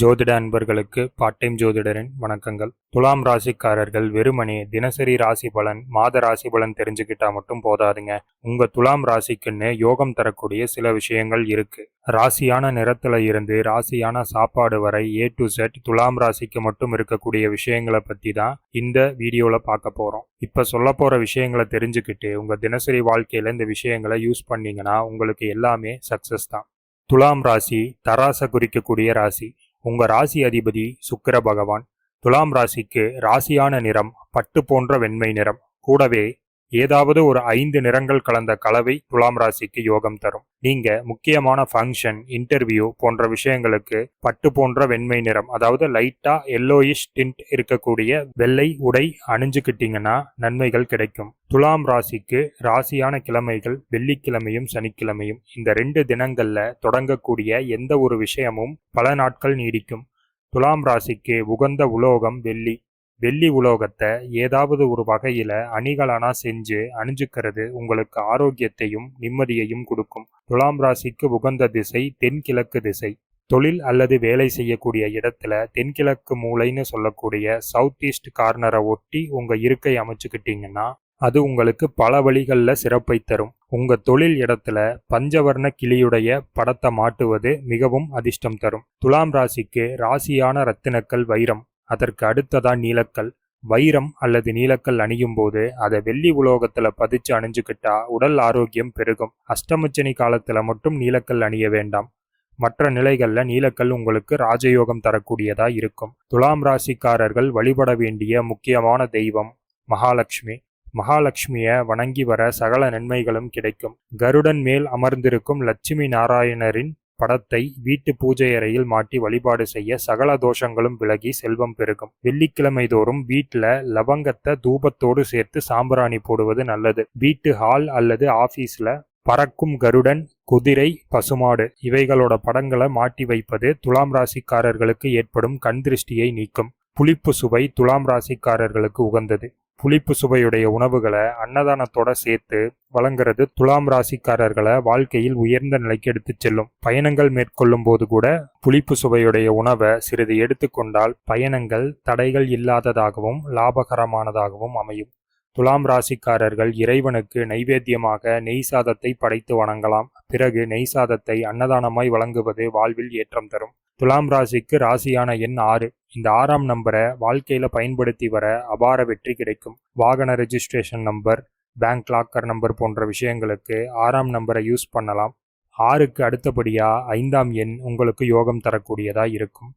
ஜோதிட அன்பர்களுக்கு part time ஜோதிடரின் வணக்கங்கள். துலாம் ராசிக்காரர்கள் வெறுமனே தினசரி ராசி பலன் மாத ராசி பலன் தெரிஞ்சுக்கிட்டா மட்டும் போதாதுங்க. உங்க துலாம் ராசிக்குன்னு யோகம் தரக்கூடிய சில விஷயங்கள் இருக்கு. ராசியான நிறத்துல இருந்து ராசியான சாப்பாடு வரை ஏ டு செட் துலாம் ராசிக்கு மட்டும் இருக்கக்கூடிய விஷயங்களை பத்தி தான் இந்த வீடியோல பார்க்க போறோம். இப்ப சொல்ல போற விஷயங்களை தெரிஞ்சுக்கிட்டு உங்க தினசரி வாழ்க்கையில இந்த விஷயங்களை யூஸ் பண்ணீங்கன்னா உங்களுக்கு எல்லாமே சக்சஸ் தான். துலாம் ராசி தராச குறிக்கக்கூடிய ராசி. உங்க ராசி அதிபதி சுக்கிர பகவான் துலாம் ராசிக்கு ராசியான நிறம் பட்டு போன்ற வெண்மை நிறம். கூடவே ஏதாவது ஒரு ஐந்து நிறங்கள் கலந்த கலவை துலாம் ராசிக்கு யோகம் தரும். நீங்க முக்கியமான ஃபங்க்ஷன் இன்டர்வியூ போன்ற விஷயங்களுக்கு பட்டு போன்ற வெண்மை நிறம் அதாவது லைட்டா எல்லோயிஷ் டிண்ட் இருக்கக்கூடிய வெள்ளை உடை அணிஞ்சுக்கிட்டீங்கன்னா நன்மைகள் கிடைக்கும். துலாம் ராசிக்கு ராசியான கிழமைகள் வெள்ளிக்கிழமையும் சனிக்கிழமையும் இந்த ரெண்டு தினங்கள்ல தொடங்கக்கூடிய எந்த ஒரு விஷயமும் பல நாட்கள் நீடிக்கும். துலாம் ராசிக்கு உகந்த உலோகம் வெள்ளி. வெள்ளி உலோகத்தை ஏதாவது ஒரு வகையில் அணிகலனா செஞ்சு அணிஞ்சுக்கிறது உங்களுக்கு ஆரோக்கியத்தையும் நிம்மதியையும் கொடுக்கும். துலாம் ராசிக்கு உகந்த திசை தென்கிழக்கு திசை. தொழில் அல்லது வேலை செய்யக்கூடிய இடத்துல தென்கிழக்கு மூளைன்னு சொல்லக்கூடிய சவுத் ஈஸ்ட் கார்னரை ஒட்டி உங்கள் இருக்கை அமைச்சுக்கிட்டீங்கன்னா அது உங்களுக்கு பல வழிகளில் சிறப்பை தரும். உங்கள் தொழில் இடத்துல பஞ்சவர்ண கிளியுடைய படத்தை மாட்டுவது மிகவும் அதிர்ஷ்டம் தரும். துலாம் ராசிக்கு ராசியான ரத்தினக்கல் வைரம். அதற்கு அடுத்ததா நீலக்கல். வைரம் அல்லது நீலக்கல் அணியும் போது அதை வெள்ளி உலோகத்துல பதிச்சு அணிஞ்சுக்கிட்டா உடல் ஆரோக்கியம் பெருகும். அஷ்டமச்சனி காலத்துல மட்டும் நீலக்கல் அணிய வேண்டாம். மற்ற நிலைகள்ல நீலக்கல் உங்களுக்கு ராஜயோகம் தரக்கூடியதா இருக்கும். துலாம் ராசிக்காரர்கள் வழிபட வேண்டிய முக்கியமான தெய்வம் மகாலட்சுமி. மகாலட்சுமிய வணங்கி வர சகல நன்மைகளும் கிடைக்கும். கருடன் மேல் அமர்ந்திருக்கும் லட்சுமி நாராயணரின் படத்தை வீட்டு பூஜை அறையில் மாட்டி வழிபாடு செய்ய சகல தோஷங்களும் விலகி செல்வம் பெருகும். வெள்ளிக்கிழமை தோறும் வீட்டில் லவங்கத்தை தூபத்தோடு சேர்த்து சாம்பிராணி போடுவது நல்லது. வீட்டு ஹால் அல்லது ஆபீஸ்ல பறக்கும் கருடன் குதிரை பசுமாடு இவைகளோட படங்களை மாட்டி வைப்பது துலாம் ராசிக்காரர்களுக்கு ஏற்படும் கண் திருஷ்டியை நீக்கும். புளிப்பு சுவை துலாம் ராசிக்காரர்களுக்கு உகந்தது. புளிப்பு சுவையுடைய உணவுகளை அன்னதானத்தோட சேர்த்து வழங்குறது துலாம் ராசிக்காரர்களை வாழ்க்கையில் உயர்ந்த நிலைக்கு எடுத்துச் செல்லும். பயணங்கள் மேற்கொள்ளும் போது கூட புளிப்பு சுவையுடைய உணவை சிறிது எடுத்துக்கொண்டால் பயணங்கள் தடைகள் இல்லாததாகவும் லாபகரமானதாகவும் அமையும். துலாம் ராசிக்காரர்கள் இறைவனுக்கு நைவேத்தியமாக நெய் சாதத்தை படைத்து வணங்கலாம். பிறகு நெய் சாதத்தை அன்னதானமாய் வழங்குவது வாழ்வில் ஏற்றம் தரும். துலாம் ராசிக்கு ராசியான எண் ஆறு. இந்த ஆறாம் நம்பரை வாழ்க்கையில பயன்படுத்தி வர அபார வெற்றி கிடைக்கும். வாகன registration number bank locker number போன்ற விஷயங்களுக்கு ஆறாம் நம்பரை யூஸ் பண்ணலாம். ஆறுக்கு அடுத்தபடியாக ஐந்தாம் எண் உங்களுக்கு யோகம் தரக்கூடியதாக இருக்கும்.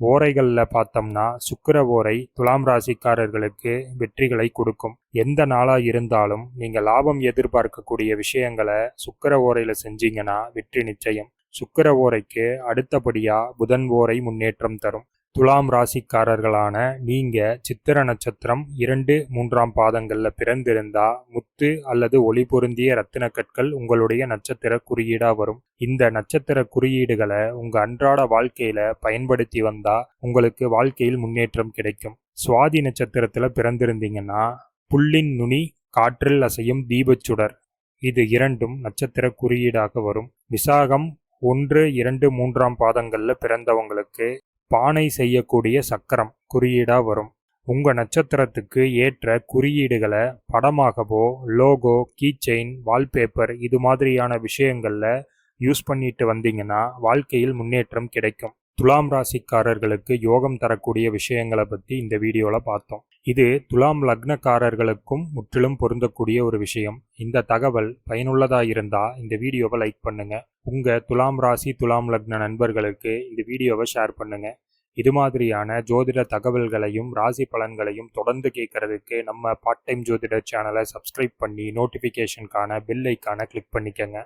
ஓரைகளில் பார்த்தோம்னா சுக்கர ஓரை துலாம் ராசிக்காரர்களுக்கு வெற்றிகளை கொடுக்கும். எந்த நாளாக இருந்தாலும் நீங்கள் லாபம் எதிர்பார்க்கக்கூடிய விஷயங்களை சுக்கர ஓரையில் செஞ்சீங்கன்னா வெற்றி நிச்சயம். சுக்கர ஓரைக்கு அடுத்தபடியாக புதன் ஓரை முன்னேற்றம் தரும். துலாம் ராசிக்காரர்களான நீங்கள் சித்திர நட்சத்திரம் இரண்டு மூன்றாம் பாதங்களில் பிறந்திருந்தா முத்து அல்லது ஒளி பொருந்திய ரத்தின கற்கள் உங்களுடைய நட்சத்திர குறியீடாக வரும். இந்த நட்சத்திர குறியீடுகளை உங்கள் அன்றாட வாழ்க்கையில் பயன்படுத்தி வந்தா உங்களுக்கு வாழ்க்கையில் முன்னேற்றம் கிடைக்கும். சுவாதி நட்சத்திரத்தில் பிறந்திருந்தீங்கன்னா புல்லின் நுனி காற்றில் அசையும் தீபச்சுடர். இது இரண்டும் நட்சத்திர குறியீடாக வரும். விசாகம் ஒன்று இரண்டு மூன்றாம் பாதங்களில் பிறந்தவங்களுக்கு பானை செய்யக்கூடிய சக்கரம் குறியீடாக வரும். உங்கள் நட்சத்திரத்துக்கு ஏற்ற குறியீடுகளை படமாகவோ லோகோ கீச்செயின் வால்பேப்பர் இது மாதிரியான விஷயங்களில் யூஸ் பண்ணிட்டு வந்தீங்கன்னா வாழ்க்கையில் முன்னேற்றம் கிடைக்கும். துலாம் ராசிக்காரர்களுக்கு யோகம் தரக்கூடிய விஷயங்களை பற்றி இந்த வீடியோவில் பார்த்தோம். இது துலாம் லக்னக்காரர்களுக்கும் முற்றிலும் பொருந்தக்கூடிய ஒரு விஷயம். இந்த தகவல் பயனுள்ளதாக இருந்தால் இந்த வீடியோவை லைக் பண்ணுங்க. உங்கள் துலாம் ராசி துலாம் லக்ன நண்பர்களுக்கு இந்த வீடியோவை ஷேர் பண்ணுங்க. இது மாதிரியான ஜோதிட தகவல்களையும் ராசி பலன்களையும் தொடர்ந்து கேட்கறதுக்கு நம்ம பார்ட் டைம் ஜோதிட சேனலை சப்ஸ்கிரைப் பண்ணி நோட்டிஃபிகேஷனுக்கான பெல் ஐக்கான கிளிக் பண்ணிக்கங்க.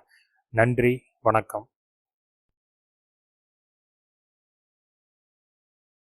நன்றி வணக்கம்.